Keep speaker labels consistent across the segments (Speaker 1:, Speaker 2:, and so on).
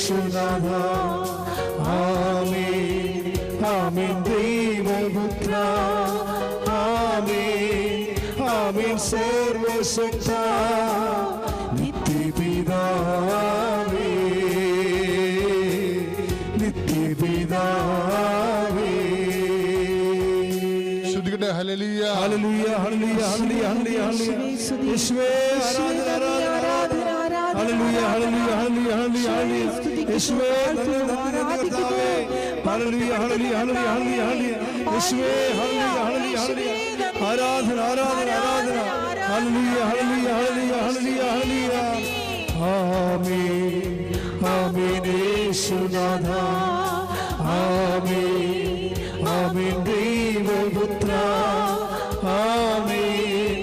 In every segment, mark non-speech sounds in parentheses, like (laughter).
Speaker 1: യേശുനാഥ ആമേൻ. ആമേൻ. ദൈവപുത്ര. ആമേൻ. ആമേൻ. സർവശക്ത. നിത്യപിതാവേ. നിത്യപിതാവേ.
Speaker 2: ശ്രുതികട്ടെ ഹലലിയ
Speaker 1: ഹല്ലേലൂയ ഹല്ലേലൂയ ഹല്ലേലൂയ ഹല്ലേലൂയ ഹല്ലേലൂയ. യേശുവേ ആരാധന ആരാധന ആരാധന ഹല്ലേലൂയ ഹല്ലേലൂയ ഹല്ലേലൂയ ഹല്ലേലൂയ ഹല്ലേലൂയ യേശുവേ നന്ദി നന്ദി നന്ദി കർത്താവേ ഹല്ലേലൂയ ഹല്ലേലൂയ ഹല്ലേലൂയ ഹല്ലേലൂയ ഹല്ലേലൂയ യേശുവേ ഹല്ലേലൂയ ഹല്ലേലൂയ ഹല്ലേലൂയ ആരാധന ആരാധന ആരാധന ഹല്ലേലൂയ ഹല്ലേലൂയ ഹല്ലേലൂയ ഹല്ലേലൂയ ഹല്ലേലൂയ ആമേൻ ആമേൻ യേശുനാഥ ആമേൻ ആമേൻ ദൈവപുത്ര ആമേൻ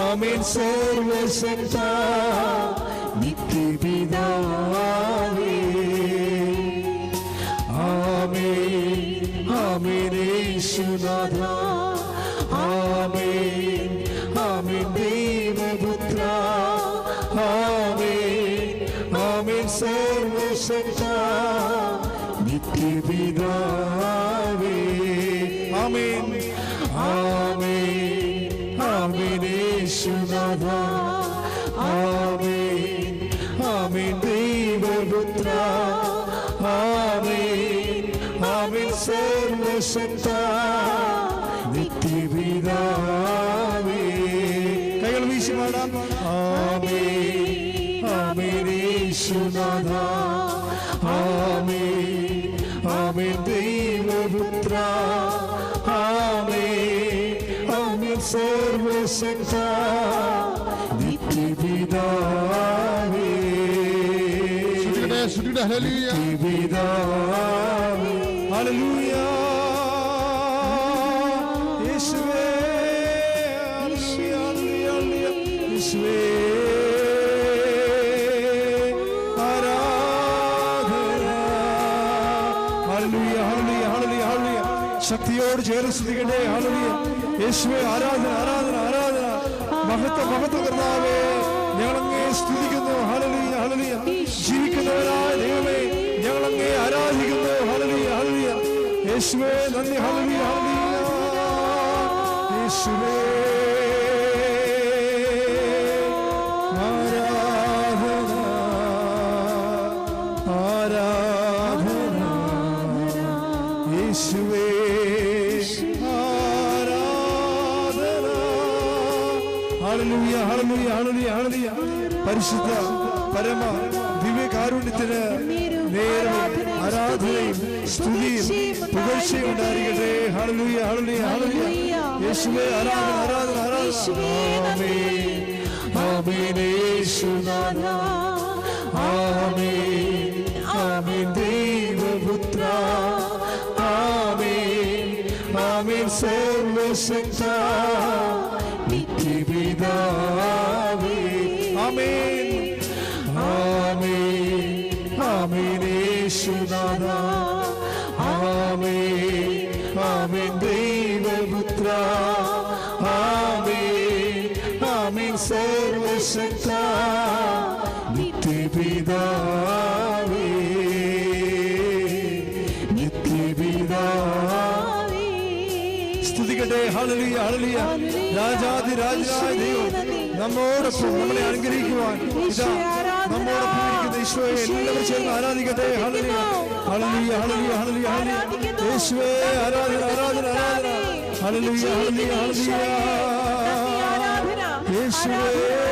Speaker 1: ആമേൻ സർവശക്ത നിത്യപിതാവേ യേശുനാഥ ആമേൻ ആമേൻ ദൈവപുത്ര ആമേൻ ആമേൻ സർവശക്ത നിത്യപിതാവേ ആമേൻ ആമേൻ ആമേൻ യേശുനാഥ ആമേൻ ആമേൻ ദൈവപുത്ര ആമേൻ ആമേൻ സർവശക്ത നിത്യപിതാവേ കൈകൾ ആമേ ആമേൻ യേശുനാഥ ആമേ ആമേ ദൈവപുത്ര ആമേ ആമേ സർവശക്ത നിത്യപിതാവേ പിതാവേ ഹല്ലേലൂയ ചേർന്ന് ശ്രദ്ധിക്കട്ടെ ഹല്ലേലൂയ യേശുവേ ആരാധന ആരാധന ആരാധന. മഹത്വ മഹത്വ കർത്താവേ ഞങ്ങളങ്ങേ സ്തുതിക്കുന്നു. ഹല്ലേലൂയ ഹല്ലേലൂയ ജീവിക്കുന്നവരായ ദൈവമേ ഞങ്ങളങ്ങേ ആരാധിക്കുന്നു. ഹല്ലേലൂയ ഹല്ലേലൂയ യേശുവേ നന്ദി. ഹല്ലേലൂയ ഹല്ലേലൂയ യേശുവേ. ദൈവപുത്ര. ആമേൻ ആമേൻ സർവശക്ത. നിത്യപിതാവേ. ആമേൻ ആമേൻ ആമേൻ യേശുനാഥ സർവശക്ത നിത്യപിതാവേ. നിത്യപിതാവേ. സ്തുതിക്കട്ടെ ഹല്ലേലൂയ ഹല്ലേലൂയ. രാജാതി രാജനായ ദൈവം നമ്മോടൊപ്പം നമ്മളെ അനുഗ്രഹിക്കുവാൻ. ഇതാ നമ്മോടൊപ്പം ഇരിക്കുന്ന ഈശോയെ എല്ലാവരും ചേർന്ന് ആരാധിക്കട്ടെ? ഹല്ലേലൂയ. ഹല്ലേലൂയ ഹല്ലേലൂയ ഹല്ലേലൂയ ഹല്ലേലൂയ. യേശുവേ ആരാധന ആരാധന ആരാധന. ഹല്ലേലൂയ ഹല്ലേലൂയ ഹല്ലേലൂയ. യേശുവേ.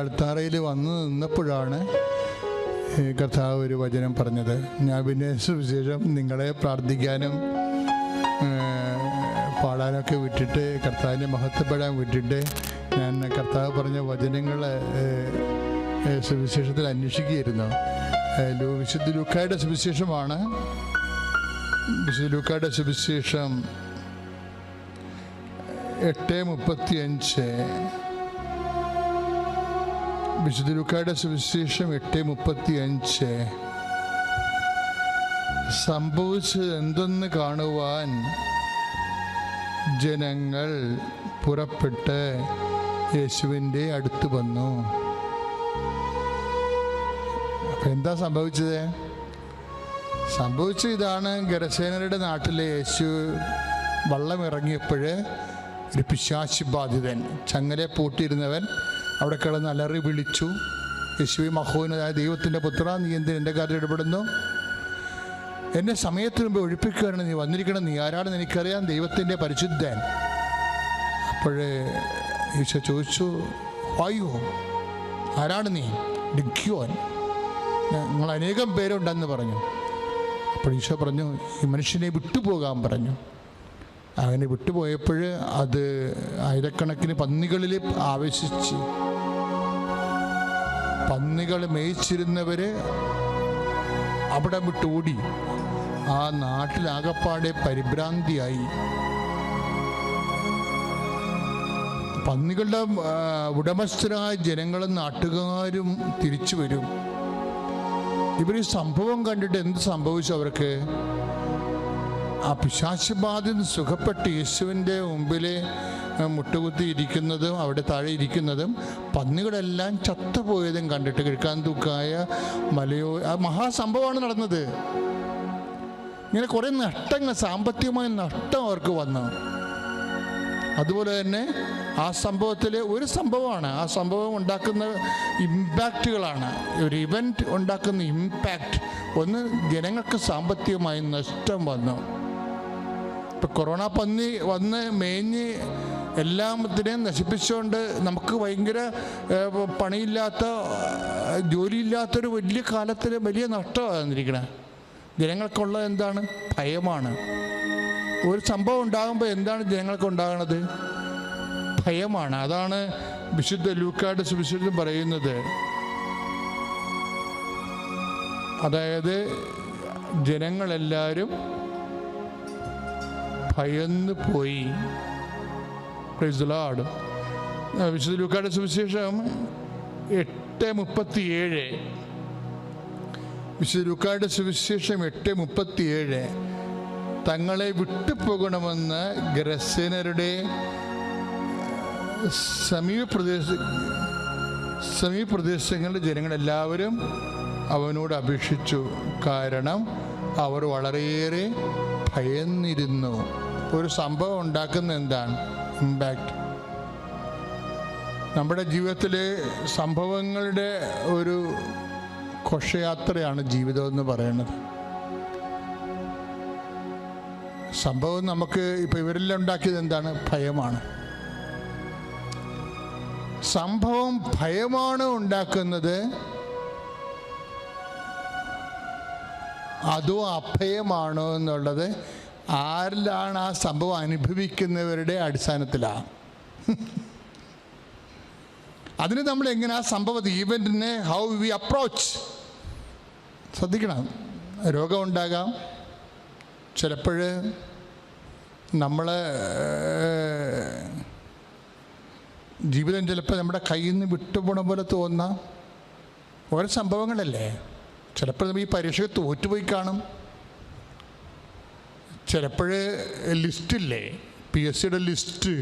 Speaker 2: അൾത്താറയിൽ വന്നു നിന്നപ്പോഴാണ് കർത്താവ് ഒരു വചനം പറഞ്ഞത്. ഞാൻ പിന്നെ സുവിശേഷം നിങ്ങളെ പ്രാർത്ഥിക്കാനും പാടാനൊക്കെ വിട്ടിട്ട് കർത്താവിനെ മഹത്വപ്പെടാൻ വിട്ടിട്ട് ഞാൻ കർത്താവ് പറഞ്ഞ വചനങ്ങൾ സുവിശേഷത്തിൽ അന്വേഷിക്കുകയായിരുന്നു. വിശുദ്ധ ലൂക്കായുടെ സുവിശേഷമാണ്. വിശുദ്ധ ലൂക്കായുടെ സുവിശേഷം എട്ട് മുപ്പത്തി അഞ്ച് വിശുദ്ധ ലുക്കായുടെ സുവിശേഷം എട്ട് മുപ്പത്തി അഞ്ച് സംഭവിച്ചത് എന്തെന്ന് കാണുവാൻ ജനങ്ങൾ പുറപ്പെട്ട് യേശുവിന്റെ അടുത്ത് വന്നു. എന്താ സംഭവിച്ചത്? സംഭവിച്ച ഇതാണ്. ഗരസേനരുടെ നാട്ടിലെ യേശു വള്ളം ഇറങ്ങിയപ്പോൾ ഒരു പിശാശി ബാധിതൻ ചങ്ങലെ പൂട്ടിയിരുന്നവൻ അവിടെ കിടന്ന് അലറി വിളിച്ചു. യേശുവി മഹോനായ ദൈവത്തിന്റെ പുത്ര നീ എന്തിന് എന്റെ കാര്യത്തിൽ ഇടപെടുന്നു? എന്നെ സമയത്തിന് മുമ്പ് ഒഴിപ്പിക്കുകയാണ് നീ വന്നിരിക്കണം നീ ആരാണെന്ന് എനിക്കറിയാം. ദൈവത്തിന്റെ പരിശുദ്ധൻ. അപ്പോഴേ ഈശോ ചോദിച്ചു വായുവോ ആരാണ് നീ? ഡിഗ്യോൻ. നിങ്ങൾ അനേകം പേരുണ്ടെന്ന് പറഞ്ഞു. അപ്പോൾ ഈശോ പറഞ്ഞു ഈ മനുഷ്യനെ വിട്ടുപോകാൻ പറഞ്ഞു. അങ്ങനെ വിട്ടുപോയപ്പോൾ അത് ആയിരക്കണക്കിന് പന്നികളിൽ ആവേശിച്ച് പന്നികൾ മേയിച്ചിരുന്നവര് അവിടെ വിട്ടോടി ആ നാട്ടിലാകപ്പാടെ പരിഭ്രാന്തിയായി. പന്നികളുടെ ഉടമസ്ഥരായ ജനങ്ങളും നാട്ടുകാരും തിരിച്ചു വരും. ഇവർ സംഭവം കണ്ടിട്ട് എന്ത് സംഭവിച്ചു അവർക്ക്? ആ പിശാശബാധിൽ സുഖപ്പെട്ട് യേശുവിന്റെ മുമ്പിൽ മുട്ടുകുത്തി ഇരിക്കുന്നതും അവിടെ താഴെ ഇരിക്കുന്നതും പന്നികളെല്ലാം ചത്തുപോയതും കണ്ടിട്ട് കിഴക്കാൻ തൂക്കായ മലയോ ആ മഹാസംഭവമാണ് നടന്നത്. ഇങ്ങനെ കുറേ നഷ്ടങ്ങൾ സാമ്പത്തികമായ നഷ്ടം അവർക്ക് വന്നു. അതുപോലെ തന്നെ ആ സംഭവത്തിൽ ഒരു സംഭവമാണ് ആ സംഭവം ഉണ്ടാക്കുന്ന ഇമ്പാക്റ്റുകളാണ്. ഒരു ഇവന്റ് ഉണ്ടാക്കുന്ന ഇമ്പാക്റ്റ്. ഒന്ന് ജനങ്ങൾക്ക് സാമ്പത്തികമായി നഷ്ടം വന്നു. ഇപ്പം കൊറോണ പന്നി വന്ന് മേഞ്ഞ് എല്ലാത്തിനെയും നശിപ്പിച്ചുകൊണ്ട് നമുക്ക് ഭയങ്കര പണിയില്ലാത്ത ജോലിയില്ലാത്തൊരു വലിയ കാലത്തിൽ വലിയ നഷ്ടമാണ് വന്നിരിക്കണേ. ജനങ്ങൾക്കുള്ളത് എന്താണ്? ഭയമാണ്. ഒരു സംഭവം ഉണ്ടാകുമ്പോൾ എന്താണ് ജനങ്ങൾക്ക് ഉണ്ടാകുന്നത് ഭയമാണ്. അതാണ് വിശുദ്ധ ലൂക്കാട് സുവിശേഷം പറയുന്നത്. അതായത് ജനങ്ങളെല്ലാവരും ഭയന്ന് പോയി. Lord. വിശുദ്ധ ലൂക്കാട് സുവിശേഷം എട്ട് മുപ്പത്തിയേഴ്. വിശുദ്ധ ലൂക്കാട് സുവിശേഷം എട്ട് മുപ്പത്തിയേഴ്. തങ്ങളെ വിട്ടുപോകണമെന്ന് ഗ്രസേനരുടെ സമീപ പ്രദേശ സമീപ പ്രദേശങ്ങളിലെ ജനങ്ങളെല്ലാവരും അവനോട് അപേക്ഷിച്ചു. കാരണം അവർ വളരെയേറെ ഭയന്നിരുന്നു. ഒരു സംഭവം ഉണ്ടാക്കുന്ന എന്താണ്? ഇമ്പാക്റ്റ് നമ്മുടെ ജീവിതത്തിലെ സംഭവങ്ങളുടെ ഒരു ഘോഷയാത്രയാണ് ജീവിതം എന്ന് പറയുന്നത്. സംഭവം നമുക്ക് ഇപ്പോൾ ഇവരെല്ലാം ഉണ്ടാക്കിയത് എന്താണ്? ഭയമാണ്. സംഭവം ഭയമാണ് ഉണ്ടാക്കുന്നത് അതോ അഭയമാണോ എന്നുള്ളത് ആരിലാണ് ആ സംഭവം അനുഭവിക്കുന്നവരുടെ അടിസ്ഥാനത്തിലാണ് (laughs) അതിന് നമ്മൾ എങ്ങനെ ആ സംഭവം ഈവന്റിനെ ഹൗ വി അപ്രോച്ച് ശ്രദ്ധിക്കണം. രോഗം ഉണ്ടാകാം ചിലപ്പോൾ നമ്മൾ ജീവിതം ചിലപ്പോൾ നമ്മുടെ കയ്യിൽ നിന്ന് വിട്ടുപോണ പോലെ തോന്നാം. ഓരോ സംഭവങ്ങളല്ലേ? ചിലപ്പോൾ നമ്മൾ ഈ പരീക്ഷയ്ക്ക് തോറ്റുപോയി കാണും. ചിലപ്പോൾ ലിസ്റ്റില്ലേ? പി എസ് സിയുടെ ലിസ്റ്റ്.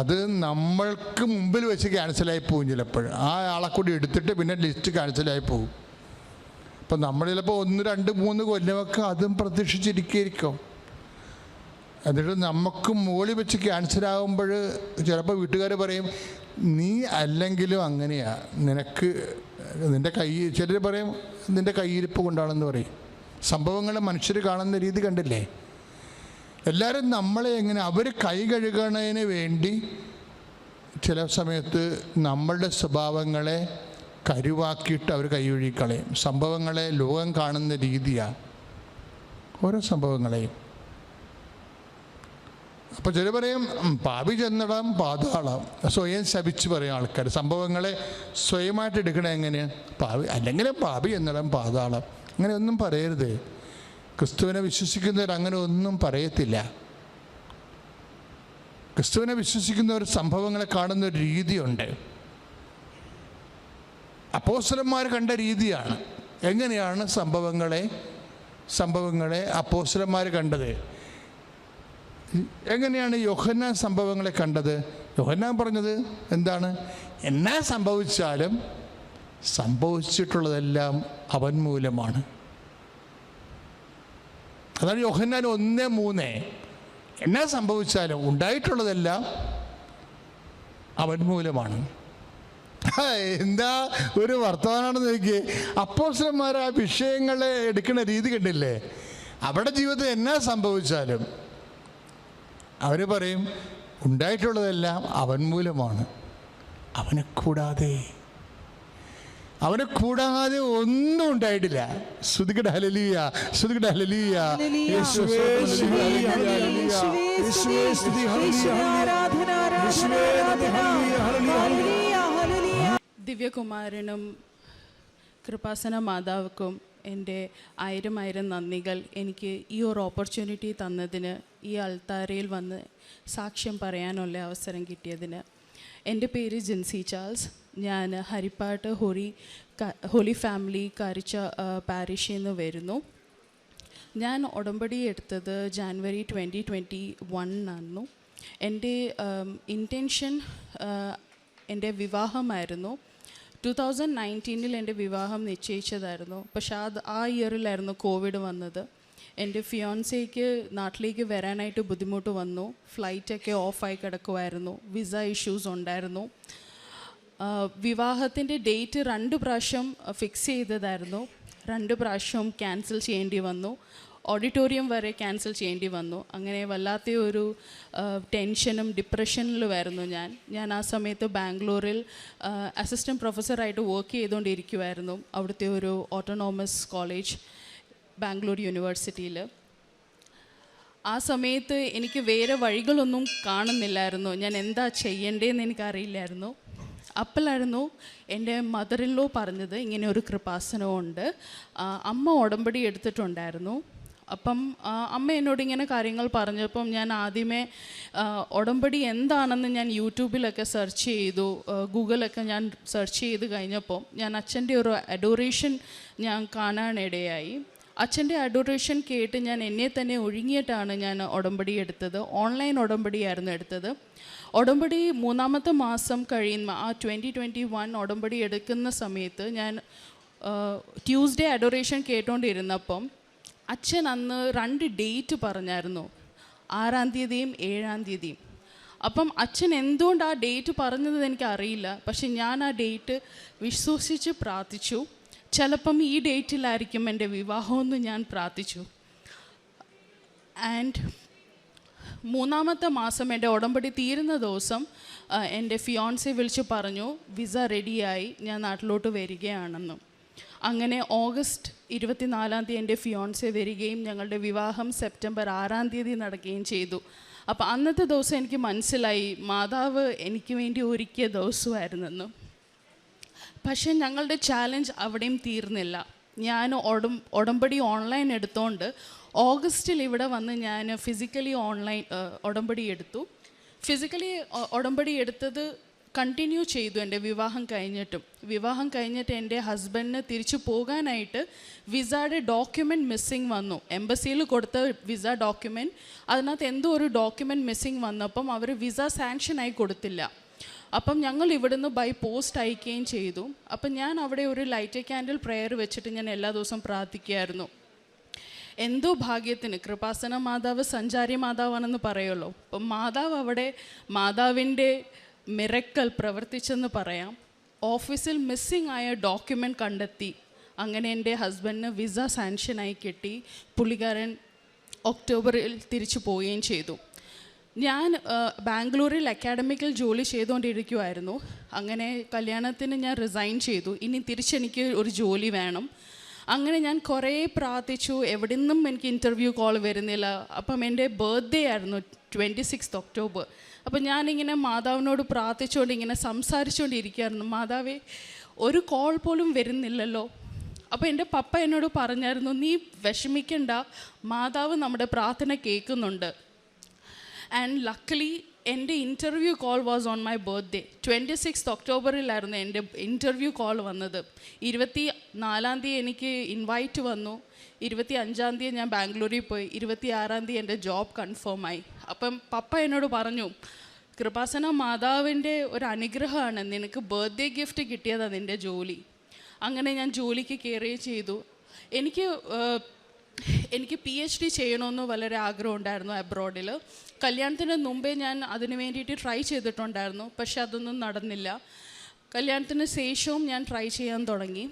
Speaker 2: അത് നമ്മൾക്ക് മുമ്പിൽ വെച്ച് ക്യാൻസലായി പോകും ചിലപ്പോൾ. ആ ആളെ കൂടി എടുത്തിട്ട് പിന്നെ ലിസ്റ്റ് ക്യാൻസലായി പോകും അപ്പം നമ്മൾ ചിലപ്പോൾ ഒന്ന് രണ്ട് മൂന്ന് കൊല്ലമൊക്കെ അതും പ്രതീക്ഷിച്ചിരിക്കും എന്നിട്ട് നമുക്ക് മുകളിൽ വെച്ച് ക്യാൻസർ ആകുമ്പോൾ ചിലപ്പോൾ വീട്ടുകാർ പറയും നീ അല്ലെങ്കിലും അങ്ങനെയാണ് നിനക്ക് നിന്റെ കൈ ചിലർ പറയും നിന്റെ കയ്യിരിപ്പ് കൊണ്ടാണെന്ന് പറയും. സംഭവങ്ങൾ മനുഷ്യർ കാണുന്ന രീതി കണ്ടില്ലേ? എല്ലാവരും നമ്മളെ എങ്ങനെ അവർ കൈ കഴുകണതിന് വേണ്ടി ചില സമയത്ത് നമ്മളുടെ സ്വഭാവങ്ങളെ കരുവാക്കിയിട്ട് അവർ കൈയൊഴിക്കളയും സംഭവങ്ങളെ ലോകം കാണുന്ന രീതിയാണ് ഓരോ സംഭവങ്ങളെയും. അപ്പോൾ ചില പറയും "ഉം, പാപി ചെന്നിടം പാതാളം. സ്വയം ശപിച്ച് പറയും ആൾക്കാർ സംഭവങ്ങളെ സ്വയമായിട്ട് എടുക്കണേ എങ്ങനെയാണ് പാവി അല്ലെങ്കിൽ പാപി ചെന്നിടാം പാതാളം. അങ്ങനെ ഒന്നും പറയരുത്. ക്രിസ്തുവിനെ വിശ്വസിക്കുന്നവർ അങ്ങനെ ഒന്നും പറയത്തില്ല. ക്രിസ്തുവിനെ വിശ്വസിക്കുന്നവർ സംഭവങ്ങളെ കാണുന്ന ഒരു രീതിയുണ്ട്. അപ്പോസ്റ്റലന്മാർ കണ്ട രീതിയാണ്. എങ്ങനെയാണ് സംഭവങ്ങളെ സംഭവങ്ങളെ അപ്പോസ്റ്റലന്മാർ കണ്ടത്? എങ്ങനെയാണ് യോഹന്നാൻ സംഭവങ്ങളെ കണ്ടത്? യോഹന്നാൻ പറഞ്ഞത് എന്താണ്? എന്നാ സംഭവിച്ചാലും സംഭവിച്ചിട്ടുള്ളതെല്ലാം അവൻ മൂലമാണ്. അതാണ് യോഹന്നാൻ ഒന്ന് മൂന്ന്. എന്നാ സംഭവിച്ചാലും ഉണ്ടായിട്ടുള്ളതെല്ലാം അവൻ മൂലമാണ്. എന്താ ഒരു വർത്തമാനാണെന്ന് നോക്കി അപ്പോസന്മാർ ആ വിഷയങ്ങളെ എടുക്കുന്ന രീതി കണ്ടില്ലേ? അവരുടെ ജീവിതത്തിൽ എന്നാ സംഭവിച്ചാലും അവർ പറയും ഉണ്ടായിട്ടുള്ളതെല്ലാം അവൻ മൂലമാണ്. അവനെ കൂടാതെ അവനെ കൂടാതെ ഒന്നും ഉണ്ടായിട്ടില്ല. ശ്രുതികട ഹലലിയ ശ്രുതികട ഹലലിയ.
Speaker 3: ദിവ്യകുമാരനും കൃപാസന മാതാവ്ക്കും എന്റെ ആയിരം ആയിരം നന്ദികൾ. എനിക്ക് ഈ ഒരു ഓപ്പർച്യൂണിറ്റി തന്നതിന് ഈ അൾത്താരയിൽ വന്ന് സാക്ഷ്യം പറയാനുള്ള അവസരം കിട്ടിയതിന്. എന്റെ പേര് ജിൻസി ചാൾസ്. ഞാൻ ഹരിപ്പാട്ട് ഹോളി ഹോളി ഫാമിലി കാരിച്ച പാരിഷിൽ നിന്ന് വരുന്നു. ഞാൻ ഉടമ്പടി എടുത്തത് ജാനുവരി ട്വന്റി ട്വന്റി വണ്ണായിരുന്നു. എന്റെ ഇന്റൻഷൻ എന്റെ വിവാഹമായിരുന്നു. ടു തൗസൻഡ് നയന്റീനിൽ എന്റെ വിവാഹം നിശ്ചയിച്ചതായിരുന്നു. പക്ഷേ അത് ആ ഇയറിലായിരുന്നു കോവിഡ് വന്നത്. എന്റെ ഫിയോൻസേക്ക് നാട്ടിലേക്ക് വരാനായിട്ട് ബുദ്ധിമുട്ട് വന്നു. ഫ്ലൈറ്റൊക്കെ ഓഫായി കിടക്കുമായിരുന്നു വിസ ഇഷ്യൂസ് ഉണ്ടായിരുന്നു. വിവാഹത്തിന്റെ ഡേറ്റ് രണ്ട് പ്രാവശ്യം ഫിക്സ് ചെയ്തതായിരുന്നു. രണ്ട് പ്രാവശ്യം ക്യാൻസൽ ചെയ്യേണ്ടി വന്നു. ഓഡിറ്റോറിയം വരെ ക്യാൻസൽ ചെയ്യേണ്ടി വന്നു. അങ്ങനെ വല്ലാത്ത ഒരു ടെൻഷനും ഡിപ്രഷനിലുമായിരുന്നു ഞാൻ. ഞാൻ ആ സമയത്ത് ബാംഗ്ലൂരിൽ അസിസ്റ്റന്റ് പ്രൊഫസറായിട്ട് വർക്ക് ചെയ്തുകൊണ്ടിരിക്കുമായിരുന്നു അവിടുത്തെ ഒരു ഓട്ടോണോമസ് കോളേജ് ബാംഗ്ലൂർ യൂണിവേഴ്സിറ്റിയിൽ ആ സമയത്ത് എനിക്ക് വേറെ വഴികളൊന്നും കാണുന്നില്ലായിരുന്നു. ഞാൻ എന്താ ചെയ്യേണ്ടതെന്ന് എനിക്കറിയില്ലായിരുന്നു. അപ്പോഴായിരുന്നു എന്റെ മദറിലോ പറഞ്ഞത് ഇങ്ങനെ ഒരു കൃപാസനമുണ്ട് അമ്മ ഉടമ്പടി എടുത്തിട്ടുണ്ടായിരുന്നു. അപ്പം അമ്മ എന്നോട് ഇങ്ങനെ കാര്യങ്ങൾ പറഞ്ഞപ്പം ഞാൻ ആദ്യമേ ഉടമ്പടി എന്താണെന്ന് ഞാൻ യൂട്യൂബിലൊക്കെ സെർച്ച് ചെയ്തു ഗൂഗിളൊക്കെ ഞാൻ സെർച്ച് ചെയ്ത് കഴിഞ്ഞപ്പോൾ ഞാൻ അച്ഛന്റെ ഒരു അഡോറേഷൻ ഞാൻ കാണാനിടയായി. അച്ഛന്റെ അഡോറേഷൻ കേട്ട് ഞാൻ എന്നെ തന്നെ ഒഴുങ്ങിയിട്ടാണ് ഞാൻ ഉടമ്പടി എടുത്തത്. ഓൺലൈൻ ഉടമ്പടിയായിരുന്നു എടുത്തത്. ഉടമ്പടി മൂന്നാമത്തെ മാസം കഴിയുന്ന ആ ട്വന്റി ട്വന്റി വൺ ഉടമ്പടി എടുക്കുന്ന സമയത്ത് ഞാൻ ട്യൂസ്ഡേ അഡോറേഷൻ കേട്ടോണ്ടിരുന്നപ്പം അച്ഛൻ അന്ന് രണ്ട് ഡേറ്റ് പറഞ്ഞായിരുന്നു. ആറാം തീയതിയും ഏഴാം തീയതിയും. അപ്പം അച്ഛൻ എന്തുകൊണ്ട് ആ ഡേറ്റ് പറഞ്ഞത് എനിക്ക് അറിയില്ല പക്ഷെ ഞാൻ ആ ഡേറ്റ് വിശ്വസിച്ച് പ്രാർത്ഥിച്ചു. ചിലപ്പം ഈ ഡേറ്റിലായിരിക്കും എന്റെ വിവാഹമെന്ന് ഞാൻ പ്രാർത്ഥിച്ചു. ആൻഡ് മൂന്നാമത്തെ മാസം എന്റെ ഉടമ്പടി തീരുന്ന ദിവസം എന്റെ ഫിയോൺസെ വിളിച്ച് പറഞ്ഞു വിസ റെഡിയായി ഞാൻ നാട്ടിലോട്ട് വരികയാണെന്നും. അങ്ങനെ ഓഗസ്റ്റ് ഇരുപത്തിനാലാം തീയതി എന്റെ ഫിയോൺസെ വരികയും ഞങ്ങളുടെ വിവാഹം സെപ്റ്റംബർ ആറാം തീയതി നടക്കുകയും ചെയ്തു. അപ്പോൾ അന്നത്തെ ദിവസം എനിക്ക് മനസ്സിലായി മാതാവ് എനിക്ക് വേണ്ടി ഒരുക്കിയ ദിവസമായിരുന്നെന്നും. പക്ഷേ ഞങ്ങളുടെ ചാലഞ്ച് അവിടെയും തീർന്നില്ല. ഞാൻ ഉടം ഉടമ്പടി ഓൺലൈൻ എടുത്തോണ്ട് ഓഗസ്റ്റിൽ ഇവിടെ വന്ന് ഞാൻ ഫിസിക്കലി ഓൺലൈൻ ഉടമ്പടി എടുത്തു. ഫിസിക്കലി ഉടമ്പടി എടുത്തത് കണ്ടിന്യൂ ചെയ്തു എന്റെ വിവാഹം കഴിഞ്ഞിട്ടും. വിവാഹം കഴിഞ്ഞിട്ട് എന്റെ ഹസ്ബൻഡിന് തിരിച്ചു പോകാനായിട്ട് വിസയുടെ ഡോക്യുമെന്റ് മിസ്സിങ് വന്നു. എംബസിയിൽ കൊടുത്ത വിസ ഡോക്യുമെന്റ് അതിനകത്ത് എന്തോ ഒരു ഡോക്യുമെന്റ് മിസ്സിങ് വന്നപ്പം അവർ വിസ സാങ്ഷനായി കൊടുത്തില്ല. അപ്പം ഞങ്ങൾ ഇവിടുന്ന് ബൈ പോസ്റ്റ് അയക്കുകയും ചെയ്തു. അപ്പം ഞാൻ അവിടെ ഒരു ലൈറ്റ് ക്യാൻഡിൽ പ്രെയർ വെച്ചിട്ട് ഞാൻ എല്ലാ ദിവസവും പ്രാർത്ഥിക്കുമായിരുന്നു എന്തോ ഭാഗ്യത്തിന്. കൃപാസന മാതാവ് സഞ്ചാരി മാതാവാണെന്ന് പറയുമല്ലോ അപ്പം മാതാവ് അവിടെ മാതാവിന്റെ മിറക്കൽ പ്രവർത്തിച്ചെന്ന് പറയാം. ഓഫീസിൽ മിസ്സിംഗ് ആയ ഡോക്യുമെന്റ് കണ്ടെത്തി. അങ്ങനെ എന്റെ ഹസ്ബൻഡിന് വിസ സാങ്ഷനായി കിട്ടി. പുള്ളിക്കാരൻ ഒക്ടോബറിൽ തിരിച്ചു പോവുകയും ചെയ്തു. ഞാൻ ബാംഗ്ലൂരിൽ അക്കാഡമിക്കൽ ജോലി ചെയ്തുകൊണ്ടിരിക്കുമായിരുന്നു അങ്ങനെ കല്യാണത്തിന് ഞാൻ റിസൈൻ ചെയ്തു. ഇനി തിരിച്ചെനിക്ക് ഒരു ജോലി വേണം. അങ്ങനെ ഞാൻ കുറേ പ്രാർത്ഥിച്ചു. എവിടെ നിന്നും എനിക്ക് ഇന്റർവ്യൂ കോൾ വരുന്നില്ല. അപ്പം എന്റെ ബർത്ത്ഡേ ആയിരുന്നു ട്വന്റി സിക്സ് ഒക്ടോബർ അപ്പം ഞാനിങ്ങനെ മാതാവിനോട് പ്രാർത്ഥിച്ചുകൊണ്ട് ഇങ്ങനെ സംസാരിച്ചുകൊണ്ടിരിക്കുകയായിരുന്നു മാതാവേ ഒരു കോൾ പോലും വരുന്നില്ലല്ലോ. അപ്പോൾ എന്റെ പപ്പ എന്നോട് പറഞ്ഞായിരുന്നു നീ വിഷമിക്കണ്ട. മാതാവ് നമ്മുടെ പ്രാർത്ഥന കേൾക്കുന്നുണ്ട്. ആൻഡ് ലക്കലി എന്റെ interview call was on my birthday twenty six ഒക്ടോബറിലായിരുന്നു എന്റെ ഇന്റർവ്യൂ കോൾ വന്നത്. ഇരുപത്തി നാലാം തീയതി എനിക്ക് ഇൻവൈറ്റ് വന്നു. ഇരുപത്തി അഞ്ചാം തീയതി ഞാൻ ബാംഗ്ലൂരിൽ പോയി. ഇരുപത്തി ആറാം തീയതി എന്റെ ജോബ് കൺഫേം ആയി. അപ്പം പപ്പ എന്നോട് പറഞ്ഞു കൃപാസന മാതാവിന്റെ ഒരു അനുഗ്രഹമാണ്. നിനക്ക് ബർത്ത്ഡേ ഗിഫ്റ്റ് കിട്ടിയതാണ് നിന്റെ ജോലി. അങ്ങനെ ഞാൻ ജോലിക്ക് കയറുകയും ചെയ്തു. എനിക്ക് എനിക്ക് പി എച്ച് ഡി ചെയ്യണമെന്ന് വളരെ ആഗ്രഹം ഉണ്ടായിരുന്നു അബ്രോഡിൽ കല്യാണത്തിന് മുമ്പേ ഞാൻ അതിന് വേണ്ടിയിട്ട് ട്രൈ ചെയ്തിട്ടുണ്ടായിരുന്നു പക്ഷെ അതൊന്നും നടന്നില്ല. കല്യാണത്തിന് ശേഷവും ഞാൻ ട്രൈ ചെയ്യാൻ തുടങ്ങി.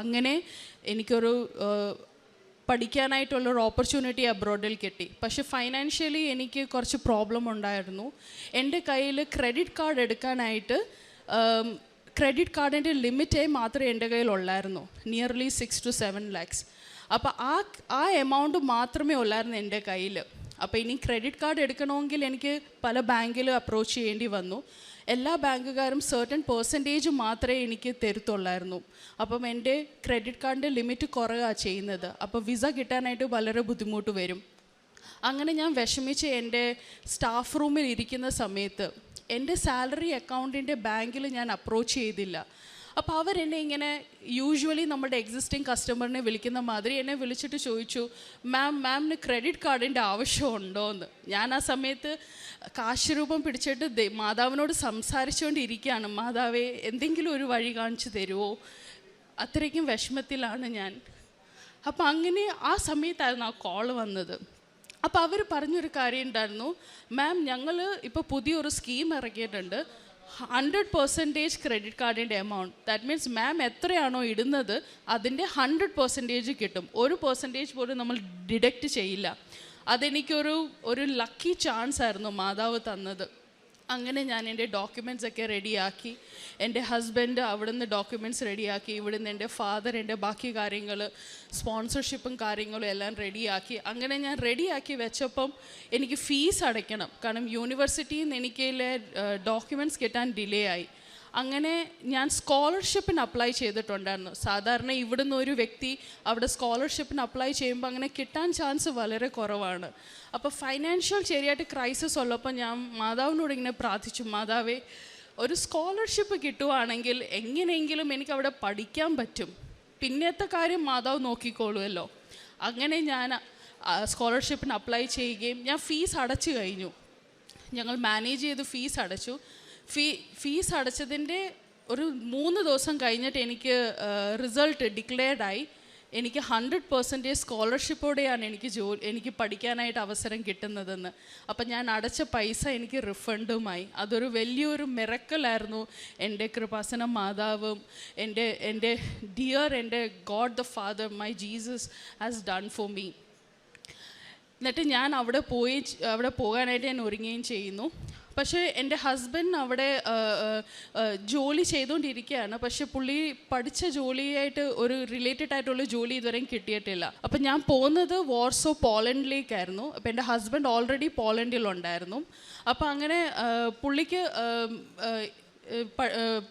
Speaker 3: അങ്ങനെ എനിക്കൊരു പഠിക്കാനായിട്ടുള്ളൊരു ഓപ്പർച്യൂണിറ്റി അബ്രോഡിൽ കിട്ടി. പക്ഷെ ഫൈനാൻഷ്യലി എനിക്ക് കുറച്ച് പ്രോബ്ലം ഉണ്ടായിരുന്നു. എന്റെ കയ്യിൽ ക്രെഡിറ്റ് കാർഡ് എടുക്കാനായിട്ട് ക്രെഡിറ്റ് കാർഡിന്റെ ലിമിറ്റേ മാത്രമേ എന്റെ കയ്യിൽ ഉള്ളായിരുന്നു. Nearly six to seven lakhs അപ്പോൾ ആ ആ എമൗണ്ട് മാത്രമേ ഉള്ളായിരുന്നു എന്റെ കയ്യിൽ. അപ്പോൾ ഇനി ക്രെഡിറ്റ് കാർഡ് എടുക്കണമെങ്കിൽ എനിക്ക് പല ബാങ്കിൽ അപ്രോച്ച് ചെയ്യേണ്ടി വന്നു. എല്ലാ ബാങ്കുകാരും സെർട്ടൺ പെർസെന്റേജ് മാത്രമേ എനിക്ക് തരുത്തുള്ളായിരുന്നു. അപ്പം എന്റെ ക്രെഡിറ്റ് കാർഡിന്റെ ലിമിറ്റ് കുറവാണ് ചെയ്യുന്നത്. അപ്പോൾ വിസ കിട്ടാനായിട്ട് വളരെ ബുദ്ധിമുട്ട് വരും. അങ്ങനെ ഞാൻ വിഷമിച്ച് എന്റെ സ്റ്റാഫ് റൂമിൽ ഇരിക്കുന്ന സമയത്ത് എന്റെ സാലറി അക്കൗണ്ടിന്റെ ബാങ്കിൽ ഞാൻ അപ്രോച്ച് ചെയ്തില്ല. അപ്പോൾ എന്നെ ഇങ്ങനെ യൂഷ്വലി നമ്മുടെ എക്സിസ്റ്റിംഗ് കസ്റ്റമറിനെ വിളിക്കുന്ന മാതിരി എന്നെ വിളിച്ചിട്ട് ചോദിച്ചു മാം മാമിന് ക്രെഡിറ്റ് കാർഡിന്റെ ആവശ്യമുണ്ടോ എന്ന് ഞാൻ ആ സമയത്ത് കാശ് രൂപം പിടിച്ചിട്ട് മാതാവിനോട് സംസാരിച്ചുകൊണ്ടിരിക്കുകയാണ് മാതാവേ എന്തെങ്കിലും ഒരു വഴി കാണിച്ചു തരുമോ അത്രയ്ക്കും വിഷമത്തിലാണ് ഞാൻ. അപ്പോൾ അങ്ങനെ ആ സമയത്തായിരുന്നു ആ കോൾ വന്നത്. അപ്പോൾ അവർ പറഞ്ഞൊരു കാര്യം ഉണ്ടായിരുന്നു. മാം ഞങ്ങൾ ഇപ്പോൾ പുതിയൊരു സ്കീം ഇറക്കിയിട്ടുണ്ട്. ഹൺഡ്രഡ് പെർസെന്റേജ് ക്രെഡിറ്റ് കാർഡിന്റെ എമൗണ്ട് ദാറ്റ് മീൻസ് മാം എത്രയാണോ ഇടുന്നത് അതിന്റെ ഹൺഡ്രഡ് പെർസെന്റേജ് കിട്ടും. ഒരു പെർസെന്റേജ് പോലും നമ്മൾ ഡിഡക്റ്റ് ചെയ്യില്ല. അതെനിക്കൊരു ഒരു ലക്കി ചാൻസ് ആയിരുന്നു മാതാവ് തന്നത്. അങ്ങനെ ഞാൻ എന്റെ ഡോക്യുമെന്റ്സ് ഒക്കെ റെഡിയാക്കി എന്റെ ഹസ്ബൻഡ് അവിടുന്ന് ഡോക്യുമെന്റ്സ് റെഡിയാക്കി ഇവിടുന്ന് എന്റെ ഫാദർ എന്റെ ബാക്കി കാര്യങ്ങൾ സ്പോൺസർഷിപ്പും കാര്യങ്ങളും എല്ലാം റെഡിയാക്കി അങ്ങനെ ഞാൻ റെഡിയാക്കി വെച്ചപ്പം എനിക്ക് ഫീസ് അടയ്ക്കണം. കാരണം യൂണിവേഴ്സിറ്റിയിൽ നിന്ന് എനിക്ക് ഡോക്യുമെന്റ്സ് കിട്ടാൻ ഡിലേ ആയി. അങ്ങനെ ഞാൻ സ്കോളർഷിപ്പിന് അപ്ലൈ ചെയ്തിട്ടുണ്ടായിരുന്നു. സാധാരണ ഇവിടുന്ന് ഒരു വ്യക്തി അവിടെ സ്കോളർഷിപ്പിന് അപ്ലൈ ചെയ്യുമ്പോൾ അങ്ങനെ കിട്ടാൻ ചാൻസ് വളരെ കുറവാണ്. അപ്പോൾ ഫൈനാൻഷ്യൽ ശരിയായിട്ട് ക്രൈസിസ് ഉള്ളപ്പോൾ ഞാൻ മാതാവിനോട് ഇങ്ങനെ പ്രാർത്ഥിച്ചു മാതാവേ ഒരു സ്കോളർഷിപ്പ് കിട്ടുവാണെങ്കിൽ എങ്ങനെയെങ്കിലും എനിക്ക് അവിടെ പഠിക്കാൻ പറ്റും. പിന്നത്തെ കാര്യം മാതാവ് നോക്കിക്കോളുമല്ലോ അങ്ങനെ ഞാൻ സ്കോളർഷിപ്പിന് അപ്ലൈ ചെയ്യുകയും ഞാൻ ഫീസ് അടച്ചു കഴിഞ്ഞു. ഞങ്ങൾ മാനേജ് ചെയ്ത് ഫീസ് അടച്ചു. ഫീ ഫീസ് അടച്ചതിന്റെ ഒരു മൂന്ന് ദിവസം കഴിഞ്ഞിട്ട് എനിക്ക് റിസൾട്ട് ഡിക്ലെയർഡായി എനിക്ക് ഹൺഡ്രഡ് പെർസെന്റേജ് സ്കോളർഷിപ്പോടെയാണ് എനിക്ക് ജോ എനിക്ക് പഠിക്കാനായിട്ട് അവസരം കിട്ടുന്നതെന്ന്. അപ്പം ഞാൻ അടച്ച പൈസ എനിക്ക് റിഫണ്ടുമായി അതൊരു വലിയൊരു മിറക്കലായിരുന്നു. എന്റെ കൃപാസന മാതാവും എന്റെ എന്റെ ഡിയർ എന്റെ God the father my Jesus has done for me എന്നിട്ട് ഞാൻ അവിടെ പോയി അവിടെ പോകാനായിട്ട് ഞാൻ ഒരുങ്ങുകയും ചെയ്യുന്നു. പക്ഷേ എന്റെ ഹസ്ബൻഡ് അവിടെ ജോലി ചെയ്തുകൊണ്ടിരിക്കുകയാണ്. പക്ഷെ പുള്ളി പഠിച്ച ജോലിയായിട്ട് ഒരു റിലേറ്റഡ് ആയിട്ടുള്ള ജോലി ഇതുവരെയും കിട്ടിയിട്ടില്ല. അപ്പം ഞാൻ പോകുന്നത് വാർസോ പോളണ്ടിലേക്കായിരുന്നു. അപ്പം എന്റെ ഹസ്ബൻഡ് ഓൾറെഡി പോളണ്ടിലുണ്ടായിരുന്നു. അപ്പം അങ്ങനെ പുള്ളിക്ക്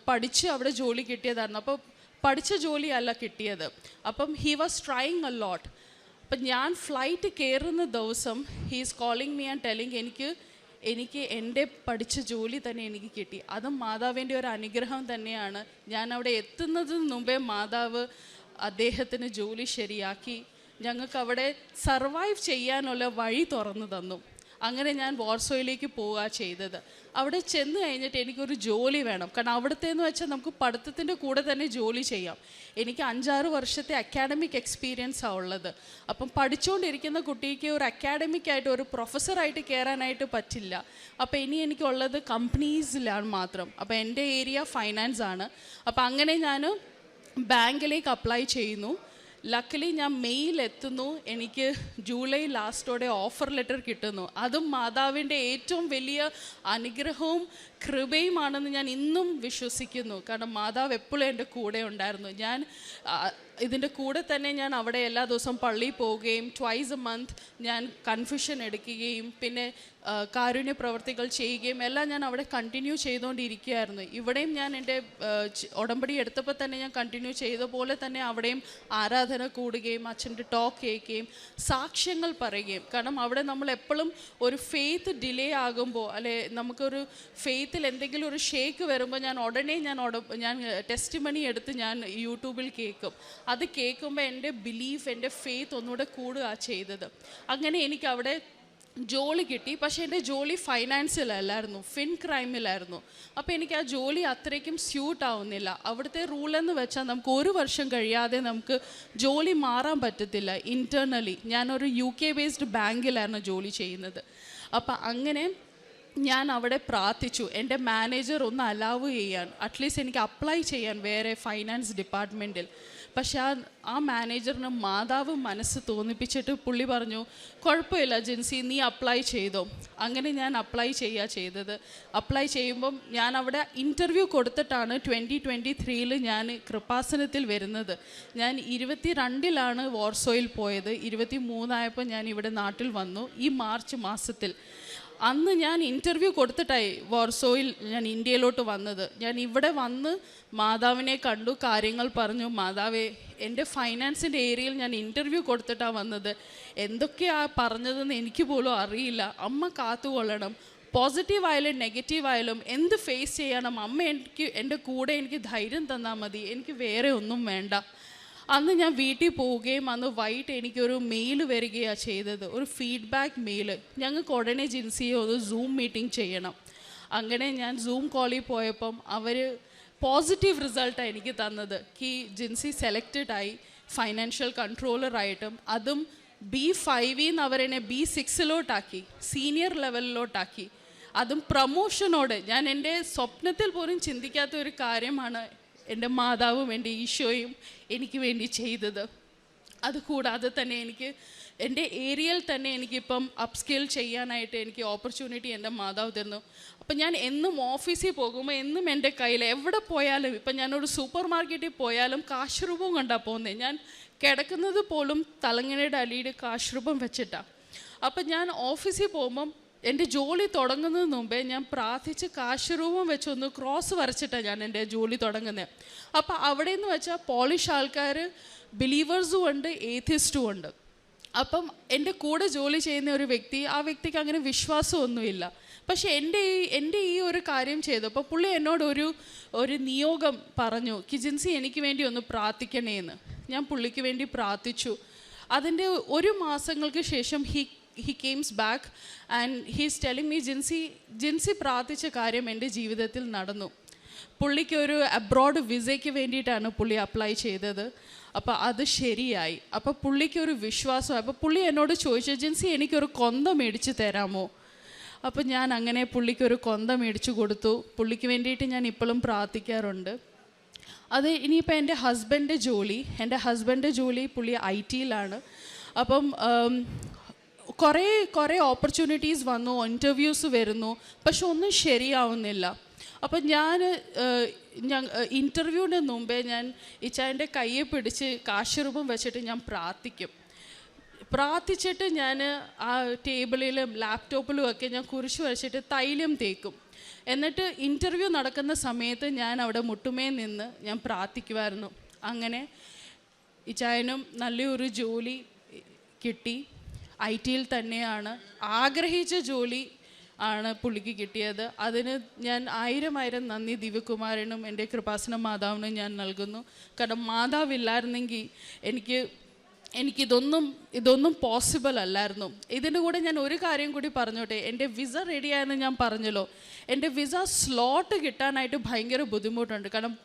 Speaker 3: പഠിച്ച് അവിടെ ജോലി കിട്ടിയതായിരുന്നു. അപ്പോൾ പഠിച്ച ജോലിയല്ല കിട്ടിയത്. അപ്പം he was trying a lot അപ്പം ഞാൻ ഫ്ലൈറ്റ് കയറുന്ന ദിവസം he's calling me and telling എനിക്ക് എനിക്ക് എന്റെ പഠിച്ച ജോലി തന്നെ എനിക്ക് കിട്ടി. അതും മാതാവിന്റെ ഒരു അനുഗ്രഹം തന്നെയാണ്. ഞാൻ അവിടെ എത്തുന്നതിന് മുമ്പേ മാതാവ് അദ്ദേഹത്തിന് ജോലി ശരിയാക്കി. ഞങ്ങൾക്ക് അവിടെ സർവൈവ് ചെയ്യാനുള്ള വഴി തുറന്നു തന്നു. അങ്ങനെ ഞാൻ വാർസോയിലേക്ക് പോവുക ചെയ്തത്. അവിടെ ചെന്ന് കഴിഞ്ഞിട്ട് എനിക്കൊരു ജോലി വേണം. കാരണം അവിടുത്തെ എന്ന് വെച്ചാൽ നമുക്ക് പഠിത്തത്തിന്റെ കൂടെ തന്നെ ജോലി ചെയ്യാം. എനിക്ക് അഞ്ചാറ് വർഷത്തെ അക്കാഡമിക് എക്സ്പീരിയൻസാണ് ഉള്ളത്. അപ്പം പഠിച്ചുകൊണ്ടിരിക്കുന്ന കുട്ടിക്ക് ഒരു അക്കാഡമിക് ആയിട്ട് ഒരു പ്രൊഫസറായിട്ട് കയറാനായിട്ട് പറ്റില്ല. അപ്പോൾ ഇനി എനിക്കുള്ളത് കമ്പനീസിലാണ് മാത്രം. അപ്പോൾ എന്റെ ഏരിയ ഫൈനാൻസ് ആണ്. അപ്പോൾ അങ്ങനെ ഞാൻ ബാങ്കിലേക്ക് അപ്ലൈ ചെയ്യുന്നു. ലക്കലി ഞാൻ മെയ്യിൽ എത്തുന്നു. എനിക്ക് ജൂലൈ ലാസ്റ്റോടെ ഓഫർ ലെറ്റർ കിട്ടുന്നു. അതും മാതാവിന്റെ ഏറ്റവും വലിയ അനുഗ്രഹവും കൃപയുമാണെന്ന് ഞാൻ ഇന്നും വിശ്വസിക്കുന്നു. കാരണം മാതാവ് എപ്പോഴും എന്റെ കൂടെ ഉണ്ടായിരുന്നു. ഞാൻ ഇതിന്റെ കൂടെ തന്നെ ഞാൻ അവിടെ എല്ലാ ദിവസവും പള്ളിയിൽ പോവുകയും ട്വൈസ് എ മന്ത് ഞാൻ കൺഫ്യൂഷൻ എടുക്കുകയും പിന്നെ കാരുണ്യ പ്രവർത്തികൾ ചെയ്യുകയും എല്ലാം ഞാൻ അവിടെ കണ്ടിന്യൂ ചെയ്തുകൊണ്ടിരിക്കുകയായിരുന്നു. ഇവിടെയും ഞാൻ എന്റെ ഉടമ്പടി എടുത്തപ്പോൾ തന്നെ ഞാൻ കണ്ടിന്യൂ ചെയ്ത പോലെ തന്നെ അവിടെയും ആരാധന കൂടുകയും അച്ഛന്റെ ടോക്ക് കേൾക്കുകയും സാക്ഷ്യങ്ങൾ പറയുകയും. കാരണം അവിടെ നമ്മൾ എപ്പോഴും ഒരു ഫെയ്ത്ത് ഡിലേ ആകുമ്പോൾ അല്ലെ നമുക്കൊരു ഫെയ്ത്തിൽ എന്തെങ്കിലും ഒരു ഷേക്ക് വരുമ്പോൾ ഞാൻ ഉടനെ ഞാൻ ഞാൻ ടെസ്റ്റ് മണി എടുത്ത് ഞാൻ യൂട്യൂബിൽ കേൾക്കും. അത് കേൾക്കുമ്പോൾ എന്റെ ബിലീഫ് എന്റെ ഫെയ്ത്ത് ഒന്നുകൂടെ കൂടുക ചെയ്തത്. അങ്ങനെ എനിക്ക് അവിടെ ജോലി കിട്ടി. പക്ഷെ എന്റെ ജോലി ഫൈനാൻസിലല്ലായിരുന്നു ഫിൻ ക്രൈമിലായിരുന്നു അപ്പോൾ എനിക്ക് ആ ജോലി അത്രയ്ക്കും സ്യൂട്ട് ആവുന്നില്ല. അവിടുത്തെ റൂൾ എന്ന് വെച്ചാൽ നമുക്ക് ഒരു വർഷം കഴിയാതെ നമുക്ക് ജോലി മാറാൻ പറ്റത്തില്ല. ഇന്റേർണലി ഞാനൊരു യു കെ ബേസ്ഡ് ബാങ്കിലായിരുന്നു ജോലി ചെയ്യുന്നത്. അപ്പം അങ്ങനെ ഞാൻ അവിടെ പ്രാർത്ഥിച്ചു. എന്റെ മാനേജർ ഒന്ന് അലാവ് ചെയ്യാൻ. അറ്റ്ലീസ്റ്റ് എനിക്ക് അപ്ലൈ ചെയ്യാൻ വേറെ ഫൈനാൻസ് ഡിപ്പാർട്ട്മെന്റിൽ പക്ഷെ ആ ആ മാനേജറിന് മാതാവ് മനസ്സ് തോന്നിപ്പിച്ചിട്ട് പുള്ളി പറഞ്ഞു കുഴപ്പമില്ല ജിൻസി നീ അപ്ലൈ ചെയ്തോ. അങ്ങനെ ഞാൻ അപ്ലൈ ചെയ്യുക ചെയ്തത്. അപ്ലൈ ചെയ്യുമ്പം ഞാൻ അവിടെ ഇന്റർവ്യൂ കൊടുത്തിട്ടാണ് ട്വന്റി ട്വന്റി ത്രീയിൽ ഞാൻ കൃപാസനത്തിൽ വരുന്നത്. ഞാൻ ഇരുപത്തി രണ്ടിലാണ് വോർസോയിൽ പോയത്. ഇരുപത്തി മൂന്നായപ്പോൾ ഞാൻ ഇവിടെ നാട്ടിൽ വന്നു. ഈ മാർച്ച് മാസത്തിൽ. അന്ന് ഞാൻ ഇന്റർവ്യൂ കൊടുത്തിട്ടായി വോർസോയിൽ ഞാൻ ഇന്ത്യയിലോട്ട് വന്നത്. ഞാൻ ഇവിടെ വന്ന് മാതാവിനെ കണ്ടു കാര്യങ്ങൾ പറഞ്ഞു. മാതാവേ എന്റെ ഫൈനാൻസിന്റെ ഏരിയയിൽ ഞാൻ ഇന്റർവ്യൂ കൊടുത്തിട്ടാണ് വന്നത്. എന്തൊക്കെയാണ് പറഞ്ഞതെന്ന് എനിക്ക് പോലും അറിയില്ല. അമ്മ കാത്തുകൊള്ളണം. പോസിറ്റീവ് ആയാലും നെഗറ്റീവ് ആയാലും എന്ത് ഫേസ് ചെയ്യണം? അമ്മ എനിക്ക് എന്റെ കൂടെ എനിക്ക് ധൈര്യം തന്നാൽ മതി. എനിക്ക് വേറെ ഒന്നും വേണ്ട. അന്ന് ഞാൻ വീട്ടിൽ പോവുകയും അന്ന് വൈകിട്ട് എനിക്കൊരു മെയിൽ വരികയാണ് ചെയ്തത്. ഒരു ഫീഡ്ബാക്ക് മെയിൽ ഞങ്ങൾക്ക് ഉടനെ ജിൻസിയെ ഒരു സൂം മീറ്റിംഗ് ചെയ്യണം. അങ്ങനെ ഞാൻ സൂം കോളിൽ പോയപ്പം അവർ പോസിറ്റീവ് റിസൾട്ടാണ് എനിക്ക് തന്നത്. കി ജിൻസി സെലക്റ്റഡ് ആയി ഫൈനാൻഷ്യൽ കൺട്രോളറായിട്ടും അതും ബി ഫൈവിൽ നിന്ന് അവരെന്നെ ബി സിക്സിലോട്ടാക്കി സീനിയർ ലെവലിലോട്ടാക്കി അതും പ്രമോഷനോട് ഞാൻ എന്റെ സ്വപ്നത്തിൽ പോലും ചിന്തിക്കാത്ത ഒരു കാര്യമാണ് എന്റെ മാതാവും എന്റെ ഈശോയും എനിക്ക് വേണ്ടി ചെയ്തത്. അതുകൂടാതെ തന്നെ എനിക്ക് എന്റെ ഏരിയയിൽ തന്നെ എനിക്കിപ്പം അപ്സ്കിൽ ചെയ്യാനായിട്ട് എനിക്ക് ഓപ്പർച്യൂണിറ്റി എന്റെ മാതാവ് തരുന്നു. അപ്പം ഞാൻ എന്നും ഓഫീസിൽ പോകുമ്പോൾ എന്നും എന്റെ കയ്യിൽ എവിടെ പോയാലും ഇപ്പം ഞാനൊരു സൂപ്പർ മാർക്കറ്റിൽ പോയാലും കാശ് രൂപം കൊണ്ടാണ് പോകുന്നത് ഞാൻ കിടക്കുന്നത് പോലും തലങ്ങനയുടെ അലിയുടെ കാശ് രൂപം വെച്ചിട്ടാണ് അപ്പം ഞാൻ ഓഫീസിൽ പോകുമ്പം എന്റെ ജോലി തുടങ്ങുന്നതിന് മുമ്പേ ഞാൻ പ്രാർത്ഥിച്ച് കാശുരൂപം വെച്ചൊന്ന് ക്രോസ് വരച്ചിട്ടാണ് ഞാൻ എന്റെ ജോലി തുടങ്ങുന്നത് അപ്പോൾ അവിടെ നിന്ന് വെച്ചാൽ പോളിഷ് ആൾക്കാർ ബിലീവേഴ്സും ഉണ്ട് ഏത്തിസ്റ്റും ഉണ്ട്. അപ്പം എന്റെ കൂടെ ജോലി ചെയ്യുന്ന ഒരു വ്യക്തി ആ വ്യക്തിക്ക് അങ്ങനെ വിശ്വാസമൊന്നുമില്ല പക്ഷേ എന്റെ ഈ എന്റെ ഈ ഒരു കാര്യം ചെയ്തപ്പോൾ പുള്ളി എന്നോട് ഒരു ഒരു നിയോഗം പറഞ്ഞു കിജിൻസി എനിക്ക് വേണ്ടി ഒന്ന് പ്രാർത്ഥിക്കണേന്ന്. ഞാൻ പുള്ളിക്ക് വേണ്ടി പ്രാർത്ഥിച്ചു. അതിന്റെ ഒരു മാസങ്ങൾക്ക് ശേഷം he he comes back and he's telling me Jinsy Jinsy പ്രാർത്ഥിച്ച കാര്യം എന്റെ ജീവിതത്തിൽ നടന്നു. പുള്ളിക്ക് ഒരു അബ്രോഡ് വിസയ്ക്ക് വേണ്ടിയിട്ടാണ് പുള്ളി അപ്ലൈ ചെയ്തത്. അപ്പോൾ അത് ശരിയായി. അപ്പോൾ പുള്ളിക്ക് ഒരു വിശ്വാസം. അപ്പോൾ പുള്ളി എന്നോട് ചോദിച്ചു ജിൻസി എനിക്കൊരു കൊന്ത മേടിച്ച് തരാമോ? അപ്പോൾ ഞാൻ അങ്ങനെ പുള്ളിക്കൊരു കൊന്ത മേടിച്ചു കൊടുത്തു. പുള്ളിക്ക് വേണ്ടിയിട്ട് ഞാൻ ഇപ്പോഴും പ്രാർത്ഥിക്കാറുണ്ട്. അത് ഇനിയിപ്പോൾ എന്റെ ഹസ്ബൻഡ് ജോലി. എന്റെ ഹസ്ബൻഡ് ജോലി പുള്ളി ഐ ടിയിലാണ് അപ്പം കുറേ കുറേ ഓപ്പർച്യൂണിറ്റീസ് വന്നു ഇന്റർവ്യൂസ് വരുന്നു പക്ഷെ ഒന്നും ശരിയാവുന്നില്ല. അപ്പം ഞാൻ ഇന്റർവ്യൂവിന് മുമ്പേ ഞാൻ ഇച്ചായന്റെ കയ്യെ പിടിച്ച് കാശുരൂപം വെച്ചിട്ട് ഞാൻ പ്രാർത്ഥിക്കും. പ്രാർത്ഥിച്ചിട്ട് ഞാൻ ആ ടേബിളിലും ലാപ്ടോപ്പിലും ഒക്കെ ഞാൻ കുരിശ് വെച്ചിട്ട് തൈലം തേക്കും. എന്നിട്ട് ഇന്റർവ്യൂ നടക്കുന്ന സമയത്ത് ഞാൻ അവിടെ മുട്ടുമേ നിന്ന് ഞാൻ പ്രാർത്ഥിക്കുമായിരുന്നു അങ്ങനെ ഇച്ചായനും നല്ലൊരു ജോലി കിട്ടി. ഐ ടിയിൽ തന്നെയാണ് ആഗ്രഹിച്ച ജോലി ആണ് പുള്ളിക്ക് കിട്ടിയത്. അതിന് ഞാൻ ആയിരം ആയിരം നന്ദി ദിവ്യകുമാരനും എന്റെ കൃപാസന മാതാവിനും ഞാൻ നൽകുന്നു. കാരണം മാതാവില്ലായിരുന്നെങ്കിൽ എനിക്ക് എനിക്കിതൊന്നും ഇതൊന്നും പോസിബിൾ അല്ലായിരുന്നു. ഇതിന്റെ കൂടെ ഞാൻ ഒരു കാര്യം കൂടി പറഞ്ഞോട്ടെ. എന്റെ വിസ റെഡിയായെന്ന് ഞാൻ പറഞ്ഞല്ലോ. എന്റെ വിസ സ്ലോട്ട് കിട്ടാനായിട്ട് ഭയങ്കര ബുദ്ധിമുട്ടുണ്ട്. കാരണം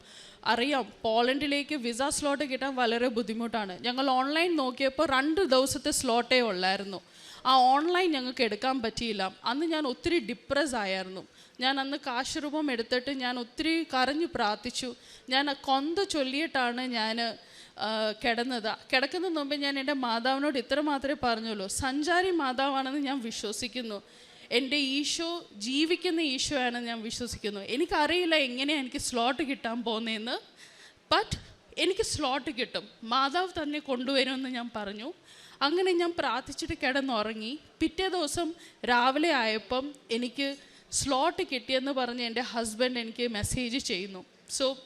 Speaker 3: അറിയാം. പോളണ്ടിലേക്ക് വിസ സ്ലോട്ട് കിട്ടാൻ വളരെ ബുദ്ധിമുട്ടാണ്. ഞങ്ങൾ ഓൺലൈൻ നോക്കിയപ്പോൾ രണ്ട് ദിവസത്തെ സ്ലോട്ടേ ഉള്ളായിരുന്നു. ആ ഓൺലൈൻ ഞങ്ങൾക്ക് എടുക്കാൻ പറ്റിയില്ല. അന്ന് ഞാൻ ഒത്തിരി ഡിപ്രസ് ആയിരുന്നു. ഞാൻ അന്ന് കാശ് രൂപം എടുത്തിട്ട് ഞാൻ ഒത്തിരി കരഞ്ഞു പ്രാർത്ഥിച്ചു. ഞാൻ കൊന്ത ചൊല്ലിയിട്ടാണ് ഞാൻ കിടന്നത്. കിടക്കുന്നതിന് മുമ്പ് ഞാൻ എന്റെ മാതാവിനോട് ഇത്ര മാത്രമേ പറഞ്ഞുള്ളൂ. സഞ്ചാരി മാതാവാണെന്ന് ഞാൻ വിശ്വസിക്കുന്നു. എന്റെ ഈശോ ജീവിക്കുന്ന ഈശോയാണ് ഞാൻ വിശ്വസിക്കുന്നു. എനിക്കറിയില്ല എങ്ങനെയാണ് എനിക്ക് സ്ലോട്ട് കിട്ടാൻ പോകുന്നതെന്ന് ബട്ട് എനിക്ക് സ്ലോട്ട് കിട്ടും. മാതാവ് തന്നെ കൊണ്ടുവരുമെന്ന് ഞാൻ പറഞ്ഞു. അങ്ങനെ ഞാൻ പ്രാർത്ഥിച്ചിട്ട് കിടന്നുറങ്ങി. പിറ്റേ ദിവസം രാവിലെ ആയപ്പം എനിക്ക് സ്ലോട്ട് കിട്ടിയെന്ന് പറഞ്ഞ് എന്റെ ഹസ്ബൻഡ് എനിക്ക് മെസ്സേജ് ചെയ്യുന്നു. So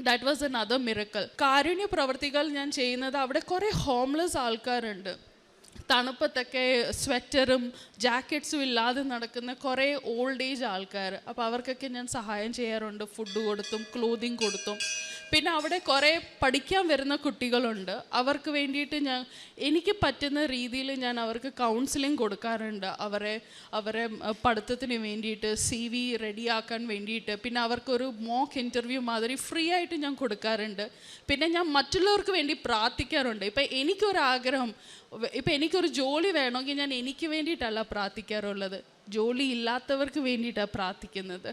Speaker 3: that was another miracle കാരുണ്യ പ്രവർത്തികൾ ഞാൻ ചെയ്യുന്നത് അവിടെ കുറേ ഹോംലെസ് ആൾക്കാരുണ്ട്. തണുപ്പത്തൊക്കെ സ്വെറ്ററും ജാക്കറ്റ്സും ഇല്ലാതെ നടക്കുന്ന കുറേ ഓൾഡ് ഏജ് ആൾക്കാർ അപ്പോൾ അവർക്കൊക്കെ ഞാൻ സഹായം ചെയ്യാറുണ്ട്. ഫുഡ് കൊടുത്തും ക്ലോതിങ് കൊടുത്തും. പിന്നെ അവിടെ കുറേ പഠിക്കാൻ വരുന്ന കുട്ടികളുണ്ട്. അവർക്ക് വേണ്ടിയിട്ട് ഞാൻ എനിക്ക് പറ്റുന്ന രീതിയിൽ ഞാൻ അവർക്ക് കൗൺസിലിംഗ് കൊടുക്കാറുണ്ട്. അവരെ അവരെ പഠിത്തത്തിന് വേണ്ടിയിട്ട് സി വി റെഡിയാക്കാൻ വേണ്ടിയിട്ട്. പിന്നെ അവർക്കൊരു മോക്ക് ഇന്റർവ്യൂ മാതിരി ഫ്രീ ആയിട്ട് ഞാൻ കൊടുക്കാറുണ്ട്. പിന്നെ ഞാൻ മറ്റുള്ളവർക്ക് വേണ്ടി പ്രാർത്ഥിക്കാറുണ്ട്. ഇപ്പം എനിക്കൊരാഗ്രഹം ഇപ്പം എനിക്കൊരു ജോലി വേണമെങ്കിൽ ഞാൻ എനിക്ക് വേണ്ടിയിട്ടല്ല പ്രാർത്ഥിക്കാറുള്ളത്. ജോലി ഇല്ലാത്തവർക്ക് വേണ്ടിയിട്ടാണ് പ്രാർത്ഥിക്കുന്നത്.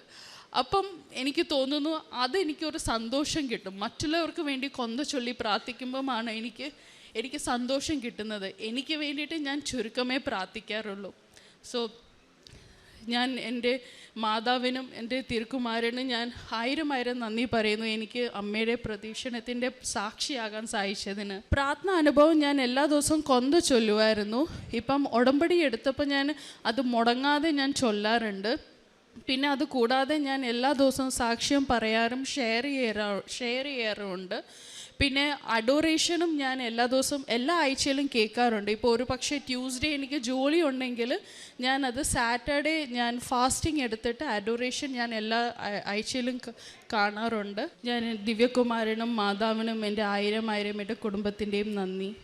Speaker 3: അപ്പം എനിക്ക് തോന്നുന്നു അതെനിക്കൊരു സന്തോഷം കിട്ടും. മറ്റുള്ളവർക്ക് വേണ്ടി കൊന്ത ചൊല്ലി പ്രാർത്ഥിക്കുമ്പോഴാണ് എനിക്ക് എനിക്ക് സന്തോഷം കിട്ടുന്നത്. എനിക്ക് വേണ്ടിയിട്ട് ഞാൻ ചുരുക്കമേ പ്രാർത്ഥിക്കാറുള്ളൂ. സോ ഞാൻ എന്റെ മാതാവിനും എന്റെ തിരുക്കുമാരനും ഞാൻ ആയിരം ആയിരം നന്ദി പറയുന്നു. എനിക്ക് അമ്മയുടെ പ്രതീക്ഷണത്തിന്റെ സാക്ഷിയാകാൻ സഹായിച്ചതിന് പ്രാർത്ഥന അനുഭവം ഞാൻ എല്ലാ ദിവസവും കൊന്ത ചൊല്ലുമായിരുന്നു ഇപ്പം ഉടമ്പടി എടുത്തപ്പോൾ ഞാൻ അത് മുടങ്ങാതെ ഞാൻ ചൊല്ലാറുണ്ട്. പിന്നെ അത് കൂടാതെ ഞാൻ എല്ലാ ദിവസവും സാക്ഷ്യം പറയാറും ഷെയർ ചെയ്യാ ഷെയർ ചെയ്യാറുമുണ്ട്. പിന്നെ അഡോറേഷനും ഞാൻ എല്ലാ ദിവസവും എല്ലാ ആഴ്ചയിലും കേൾക്കാറുണ്ട്. ഇപ്പോൾ ഒരു പക്ഷേ ട്യൂസ്ഡേ എനിക്ക് ജോലി ഉണ്ടെങ്കിൽ ഞാനത് സാറ്റർഡേ ഞാൻ ഫാസ്റ്റിംഗ് എടുത്തിട്ട് അഡോറേഷൻ ഞാൻ എല്ലാ ആഴ്ചയിലും കാണാറുണ്ട്. ഞാൻ ദിവ്യകുമാരനും മാതാവിനും എന്റെ ആയിരം ആയിരം എന്റെ കുടുംബത്തിന്റെയും നന്ദി.